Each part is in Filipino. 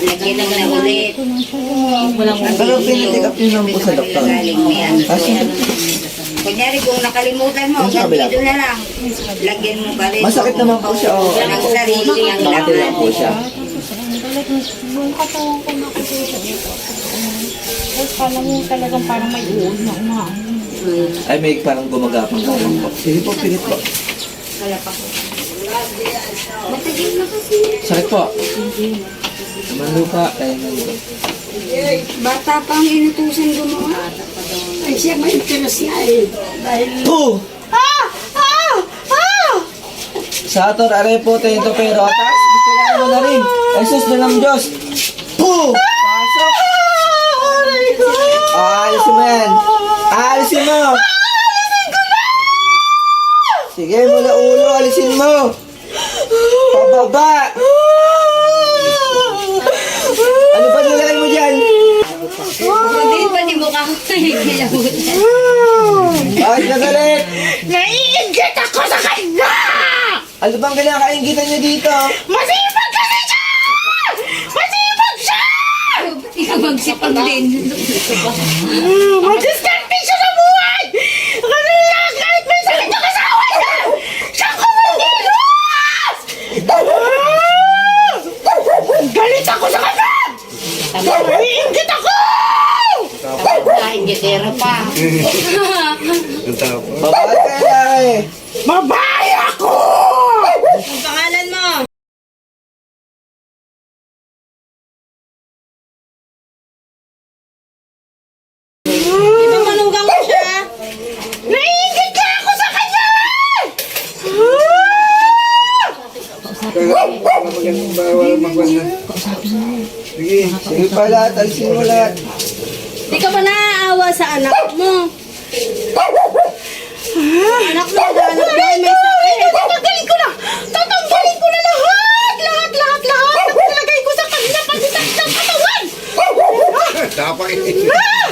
lagyan mo na ulit. Walang Pero pinitik up yun lang po sa doktor. Galing mo yan. Kasi, Kunyari kung nakalimutan mo, Yung sa kabila. dito na lang. Lagyan mo pa rin. Masakit naman po siya, oh. Ang sarili ang bakit lang po siya? Yung katawan ko na kasi siya. Tapos kala mo talagang parang may uod na. Ay, may parang gumagapang-gapang po. Sige po, pilit po. Sakit po. Naman lupa, kaya. Bata pa ang inutusan gumawa. Ay siya may interest na eh. Dahil Oh! Ah! Ah! Ah! Sator, aray po tayo ito pero atas. Na mo na rin. Ay, sus na ng Diyos. Oh! Pasok! Aray ko! Alisin mo yan. Ah, alisin mo. Sige, mula ulo, alisin mo. Pababa. Ano Hindi pa di mo ka kilabutan. Bakit nagalit? Naiingit ako sa kanya! Ano bang kinakaingitan niyo dito? Masipag kasi siya! Masipag siya! Ikaw magsipag din. Madiskarte siya sa buhay! Ano lang, kahit may sakit ang asawa niya! Siya kumagilos! Galit ako sa kanya! Naiingit ako! Gitero pa. Babae kaya eh. Babae ako! Ang pangalan mo? Di ba manugang mo siya? Naiingit ka ako sa kanya! Sige, sige pa lahat, alisin mo lahat. Di ka ba naaawa sa anak mo? anak mo, anak mo, may sakit. Tatanggalin ko na! Tatanggalin ko na lahat! Lahat, lahat, lahat! Ang nilagay ko sa kanya pati sa ng katawan! Ah!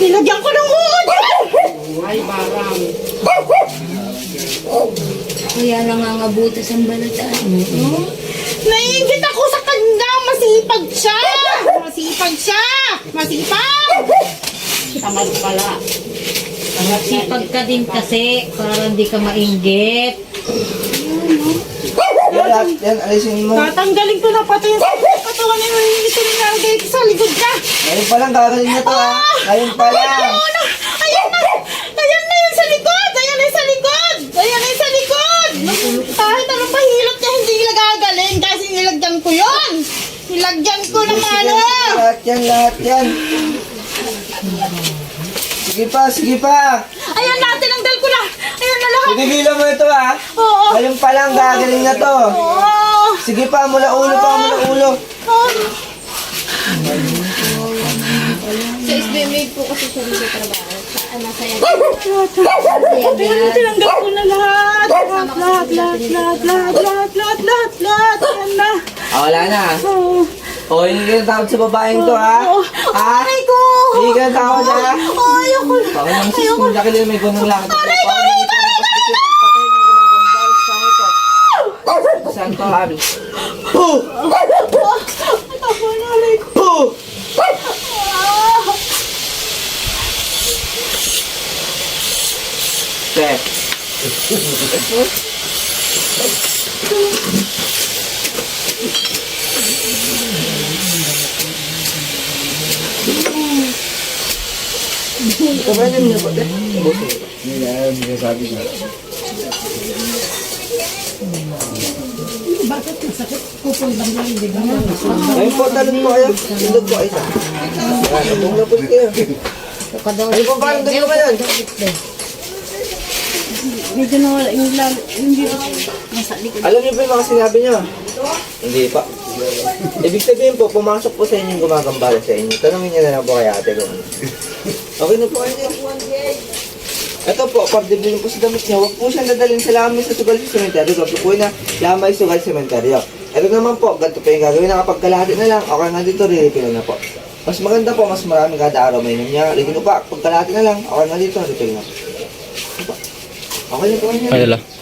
Nilagyan ko ng uod! Ay, barang. Kaya nangangabutas ang balataan mo. Naiingit ako sa kanya! Masipag siya! Masipag siya! Masipag! Tamad pala. Sipag ka din kasi para hindi ka mainggit. Yan lahat, yan, alisin mo. Tatanggalin ko na pati yung katawan niya. Ko na nilagay ko sa likod niya. Ngayon pa lang, gagaling na to ha. Ngayon pa lang. Ayun na! Ayan na! Ayan na yun sa likod! Ayan na yun sa likod! Ayan na yun sa likod! Kahit anong pahilot niya, hindi nagagaling kasi nilagyan ko yun! Nilagyan ko ng ano! Lahat yan, lahat yan. Sige pa, sige pa. Ayan na! Tinanggal ko na! Ayan na lahat! Pinigilan mo ito ha. Oo! Ngayon pa lang, gagaling na to. Oo! Sige pa, mula ulo pa, mula ulo. Sa SBMAid po kasi siya dito trabaho. Sa ano, sa Ayan, tinanggal ko na lahat! Lahat, lahat, lahat, lahat, lahat, lahat, lahat, lahat, lahat! Ayan na! Ah, wala na. Oo! O, hindi ka natakot sa babaeng to ha. Oo! Ha? Aray ko! Hindi ka natakot ha. Oh, ayoko na! Baka nang sis, kung laki lang may gunong lakad. Aray ko, aray ko, Saan to, Abi? Puh! Ako na, aray ko! Puh! Ah! Te. Kabayan niyo po, eh. Hindi na, sabi na. Bakit masakit po po ibang hindi ba? Ayun po, po kayo. Tulog po isa. Ano na po kayo? Ano po, parang ganyan ba yan? Medyo nawala yung lalo. Po yung mga sinabi niya. Hindi pa. Ibig sabihin po, pumasok po sa inyo yung gumagambala sa inyo. Tanungin niyo na lang po kay ate ko. Okay na po kayo. Ito po, pagdibilin po sa damit niya, huwag po siyang dadalhin sa lamay sa sugal sa sementeryo. Sabi po na lamay sugal sa sementeryo. Ito naman po, ganito po yung gagawin na kapag kalahati na lang, okay na dito, refill na po. Mas maganda po, mas maraming kada araw may inom niya. Ligin ko pa, pag kalahati na lang, okay na dito, refill na po. Okay na po kayo. Ay, dala.